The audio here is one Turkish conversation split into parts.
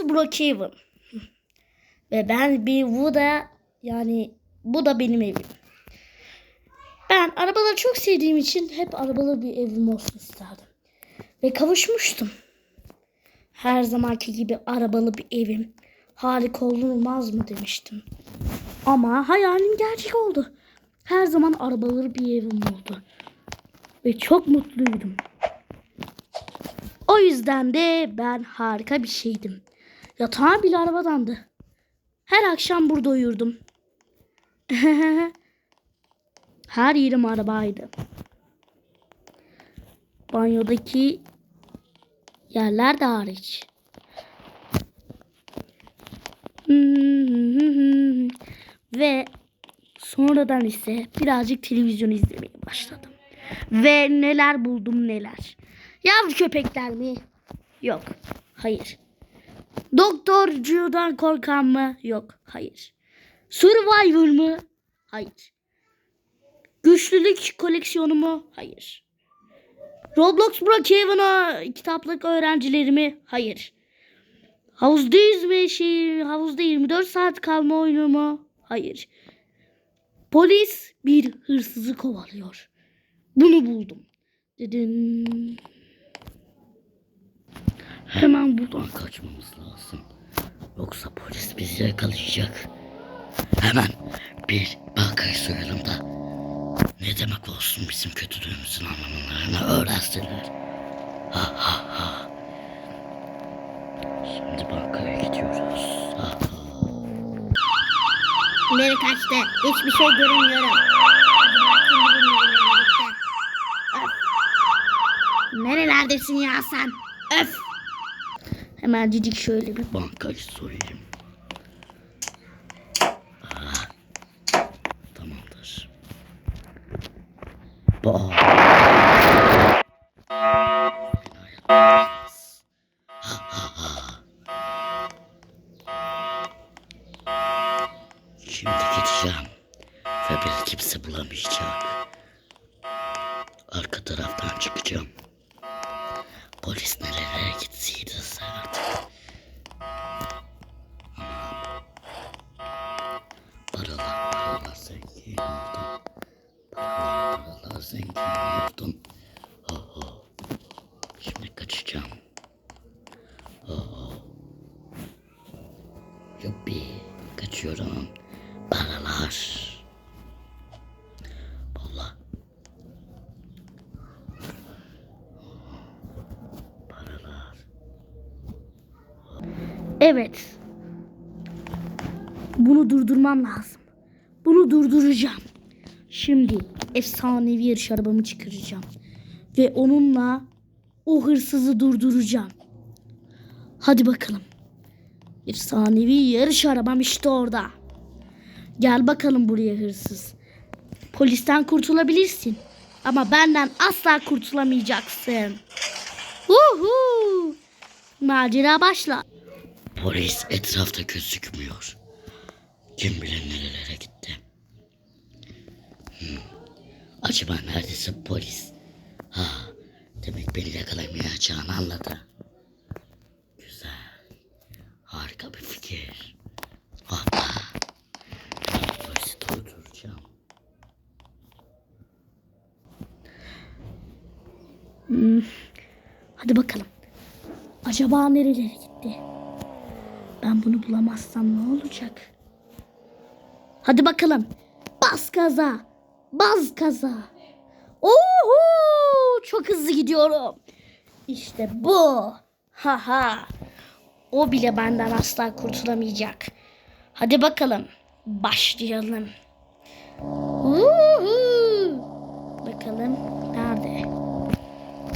Brookhaven. Ve ben bir bu da yani bu da benim evim. Ben arabaları çok sevdiğim için hep arabalı bir evim olsun isterdim. Ve kavuşmuştum. Her zamanki gibi arabalı bir evim. Harika olmaz mı demiştim. Ama hayalim gerçek oldu. Her zaman arabalı bir evim oldu. Ve çok mutluydum. O yüzden de ben harika bir şeydim. Yatağım bile arabadandı. Her akşam burada uyurdum. Her yerim arabaydı. Banyodaki yerler de hariç. Ve sonradan ise birazcık televizyon izlemeye başladım. Ve neler buldum neler. Yavru köpekler mi? Yok. Hayır. Doktorcudan korkan mı? Yok. Hayır. Survivor mı? Hayır. Güçlülük koleksiyonu mu? Hayır. Roblox Brookhaven'a kitaplık öğrencileri mi? Hayır. Havuzda yüzme şey, havuzda 24 saat kalma oyunu mu? Hayır. Polis bir hırsızı kovalıyor. Bunu buldum. Dedim. Hemen buradan kaçmamız lazım. Yoksa polis bizi yakalayacak. Hemen bir bankayı soyalım da ne demek olsun bizim kötülüğümüzün anlamlarını öğrensinler. Ha ha ha. Şimdi bankaya gidiyoruz. Ha ha. Nereye kaçtı? Hiçbir şey. Öf. Nerelerdesin ya sen? Öf. Hemen cicik şöyle bir bankayı soyayım. Ah, Tamamdır. Ba. Şimdi gideceğim ve beni kimse bulamayacak. Arka taraftan çıkacağım. Polis nerelere gitseydi paralar zengin oldum. Oh, oh. Şimdi kaçacağım. Oh, oh. Yuppi, kaçıyorum. Paralar. Allah. Paralar. Evet. Bunu durdurmam lazım. Bunu durduracağım. Şimdi efsanevi yarış arabamı çıkaracağım. Ve onunla o hırsızı durduracağım. Hadi bakalım. Efsanevi yarış arabam işte orada. Gel bakalım buraya hırsız. Polisten kurtulabilirsin. Ama benden asla kurtulamayacaksın. Uhu! Macera başla. Polis etrafta gözükmüyor. Kim bilir nerelere gitti. Hmm. Acaba neredesin polis? Ha, demek beni yakalamayacağını anladı. Güzel. Harika bir fikir. Hoppa. Polisi durduracağım. Hmm. Hadi bakalım. Acaba nerelere gitti? Ben bunu bulamazsam ne olacak? Hadi bakalım. Bas gaza. Bas gaza. Oho! Çok hızlı gidiyorum. İşte bu. Ha ha. O bile benden asla kurtulamayacak. Hadi bakalım. Başlayalım. Uhu. Bakalım nerede?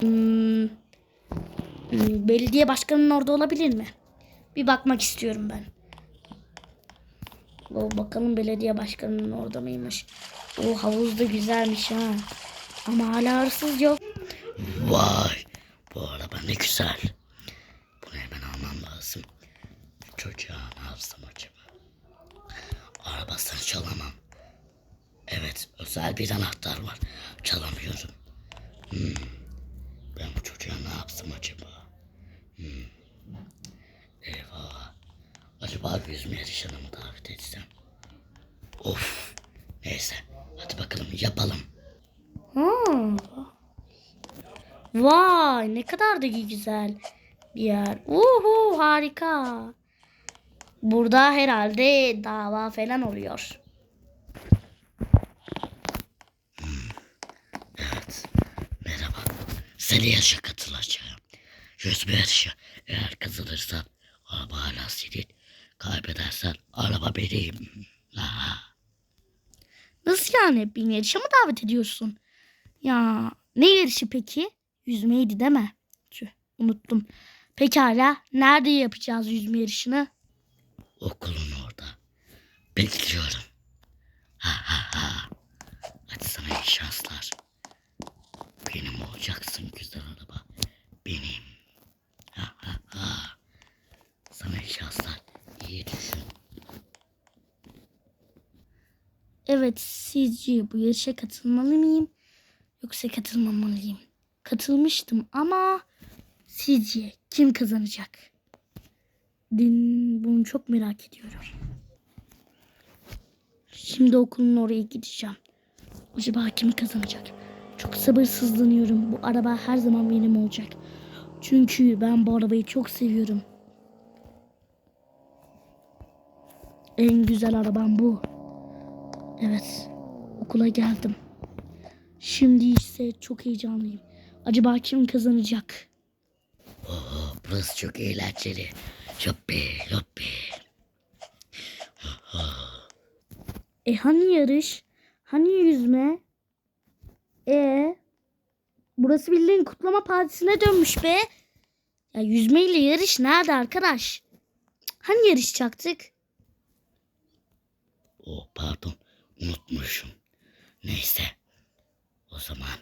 Hmm. Hmm, belediye başkanının orada olabilir mi? Bir bakmak istiyorum ben. O bakalım belediye başkanının orada mıymış? O havuz da güzelmiş ha. Ama hala hırsız yok. Vay bu araba ne güzel. Bunu hemen almam lazım. Çocuğa ne yapsam acaba? Arabasını çalamam. Evet özel bir anahtar var. Çalamıyorum. Hmm. Ben bu çocuğa ne yapsam acaba? Hmm. Eyvah. Acaba yüzme yarışına mı davet etsem? Of. Neyse. Hadi bakalım yapalım. Ha. Vay ne kadar da güzel bir yer. Uhu harika. Burada herhalde dava falan oluyor. Evet. Merhaba. Seni yarışa katılacağım. Yüzme yarışı. Eğer kazanırsan araba hala senin. Kaybedersen araba benim. Aha. Nasıl yani? Beni yarışa mı davet ediyorsun? Ya ne yarışı peki? Yüzmeydi değil mi? Tüh, unuttum. Pekala. Nerede yapacağız yüzme yarışını? Okulun orada. Bekliyorum. Ha ha ha. Hadi sana iyi şanslar. Benim olacaksın güzel araba. Benim. Ha ha ha. Sana iyi şanslar. İyi düşün. Evet sizce bu yarışa katılmalı mıyım? Yoksa katılmamalıyım? Katılmıştım ama sizce kim kazanacak? Din, bunu çok merak ediyorum. Şimdi okulun oraya gideceğim. Acaba kim kazanacak? Çok sabırsızlanıyorum. Bu araba her zaman benim olacak. Çünkü ben bu arabayı çok seviyorum. En güzel arabam bu. Evet. Okula geldim. Şimdi ise çok heyecanlıyım. Acaba kim kazanacak? Oo, burası çok eğlenceli. Yuppi yuppi. E hani yarış? Hani yüzme? E burası bildiğin kutlama partisine dönmüş be. Ya yüzmeyle yarış nerede arkadaş? Hani yarışacaktık? Oh pardon unutmuşum. Neyse. O zaman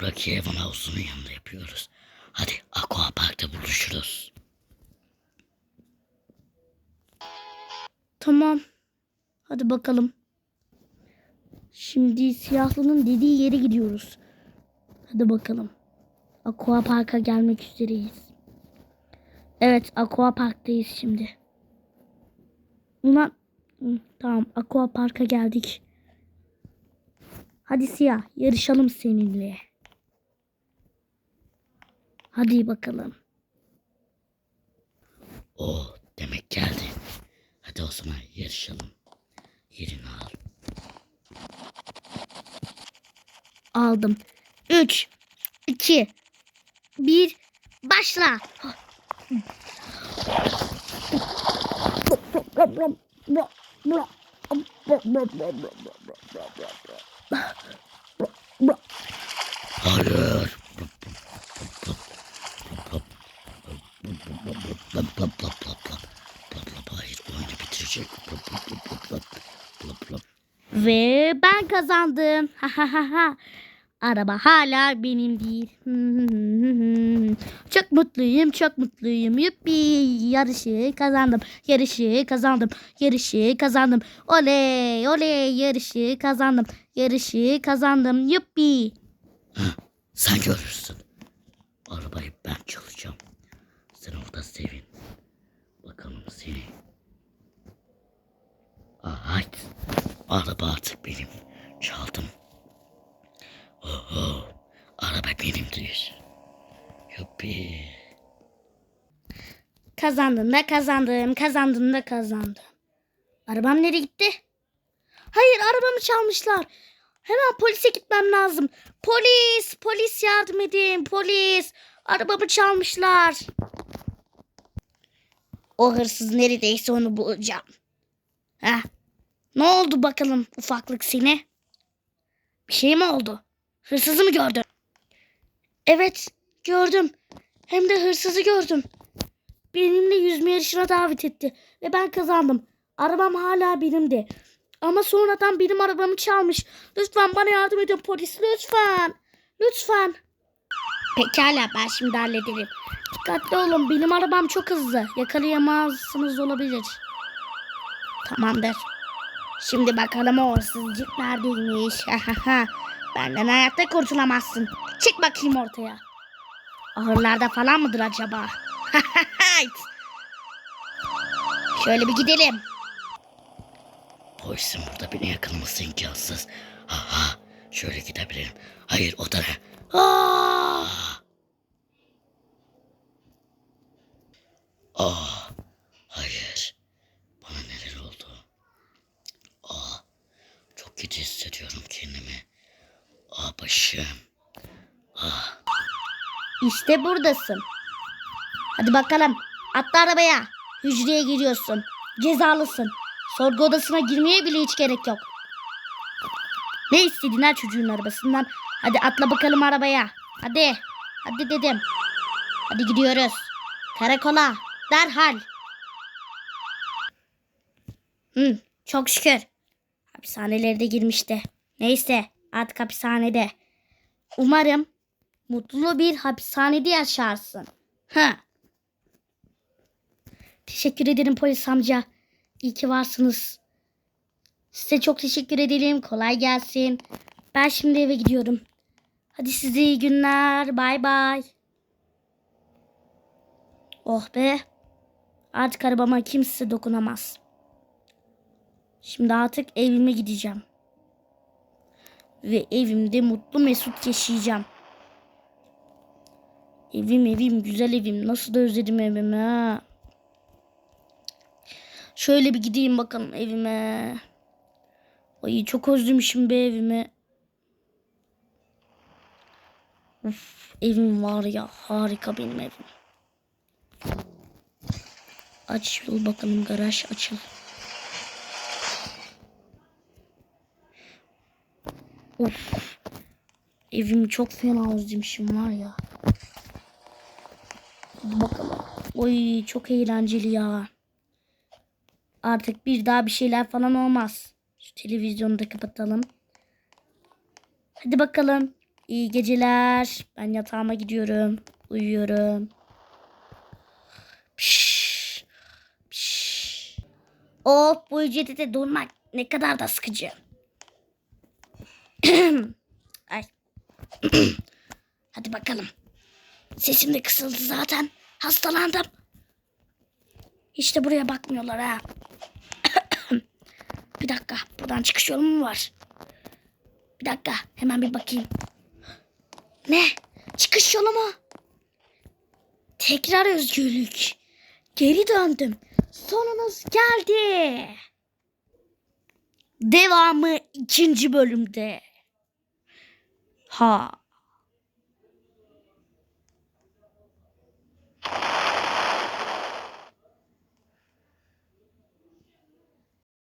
Burak Evan Havuzunun yanında yapıyoruz. Hadi Aqua Park'ta buluşuruz. Tamam. Hadi bakalım. Şimdi siyahlının dediği yere gidiyoruz. Hadi bakalım. Aqua Park'a gelmek üzereyiz. Evet Aqua Park'tayız şimdi. Ulan tamam Aqua Park'a geldik. Hadi siyah yarışalım seninle. Hadi bakalım. Oh demek geldi. Hadi o zaman yarışalım. Yerini al. Aldım. 3 2 1 başla. Hayır. Ve ben kazandım. Araba hala benim değil. çok mutluyum, çok mutluyum. Yuppi. Yarışı kazandım. Yarışı kazandım. Yarışı kazandım. Oley, oley. Yarışı kazandım. Yarışı kazandım. Yuppi. Sen görürsün. Arabayı ben çalacağım. Sen orada sevin. Bakalım seni. Ait. Araba artık benim. Çaldım. Oho. Araba benimdir. Yuppi. Kazandım da kazandım. Kazandım da kazandım. Arabam nereye gitti? Hayır arabamı çalmışlar. Hemen polise gitmem lazım. Polis, polis yardım edin. Polis. Arabamı çalmışlar. O hırsız neredeyse onu bulacağım. Heh. Ne oldu bakalım ufaklık seni? Bir şey mi oldu? Hırsızı mı gördün? Evet gördüm. Hem de hırsızı gördüm. Benimle yüzme yarışına davet etti. Ve ben kazandım. Arabam hala benimdi. Ama sonradan benim arabamı çalmış. Lütfen bana yardım edin polis. Lütfen. Lütfen. Pekala ben şimdi hallederim. Dikkatli olun benim arabam çok hızlı. Yakalayamazsınız olabilir. Tamamdır. Şimdi bakalım o hırsızcık neredeymiş. Benden hayatta kurtulamazsın. Çık bakayım ortaya. Ahırlarda falan mıdır acaba? Şöyle bir gidelim. Polisin burada beni yakalaması imkansız. Aha şöyle gidebilirim. Hayır o da ne? Aa! Aa, hayır. Bana neler oldu? Aa, çok kötü hissediyorum kendimi. Aa başım. İşte buradasın. Hadi bakalım. Atla arabaya. Hücreye giriyorsun. Cezalısın. Sorgu odasına girmeye bile hiç gerek yok. Ne istedin ha çocuğun arabasından? Hadi atla bakalım arabaya. Hadi. Hadi dedim. Hadi gidiyoruz. Karakola. Derhal. Hı, çok şükür. Hapishanelere de girmişti. Neyse artık hapishanede. Umarım mutlu bir hapishanede yaşarsın. Ha. Teşekkür ederim polis amca. İyi ki varsınız. Size çok teşekkür ederim. Kolay gelsin. Ben şimdi eve gidiyorum. Hadi size iyi günler. Bay bay. Oh be. Artık arabama kimse dokunamaz. Şimdi artık evime gideceğim. Ve evimde mutlu mesut yaşayacağım. Evim evim güzel evim. Nasıl da özledim evimi ha. Şöyle bir gideyim bakalım evime. Ay çok özlemişim be evimi. Uf, evim var ya harika benim evim. Açıl bakalım garaj açıl. Uf. Evimi çok fena özlemişim var ya. Hadi bakalım. Oy çok eğlenceli ya. Artık bir daha bir şeyler falan olmaz. Şu televizyonu da kapatalım. Hadi bakalım. İyi geceler. Ben yatağıma gidiyorum. Uyuyorum. Piş, piş. Of bu ücreti durmak ne kadar da sıkıcı. Ay. Hadi bakalım. Sesim de kısıldı zaten. Hastalandım. Hiç de buraya bakmıyorlar ha. bir dakika. Buradan çıkış yolu mu var? Bir dakika. Hemen bir bakayım. Ne? Çıkış yolu mu? Tekrar özgürlük. Geri döndüm. Sonunuz geldi. Devamı ikinci bölümde. Ha.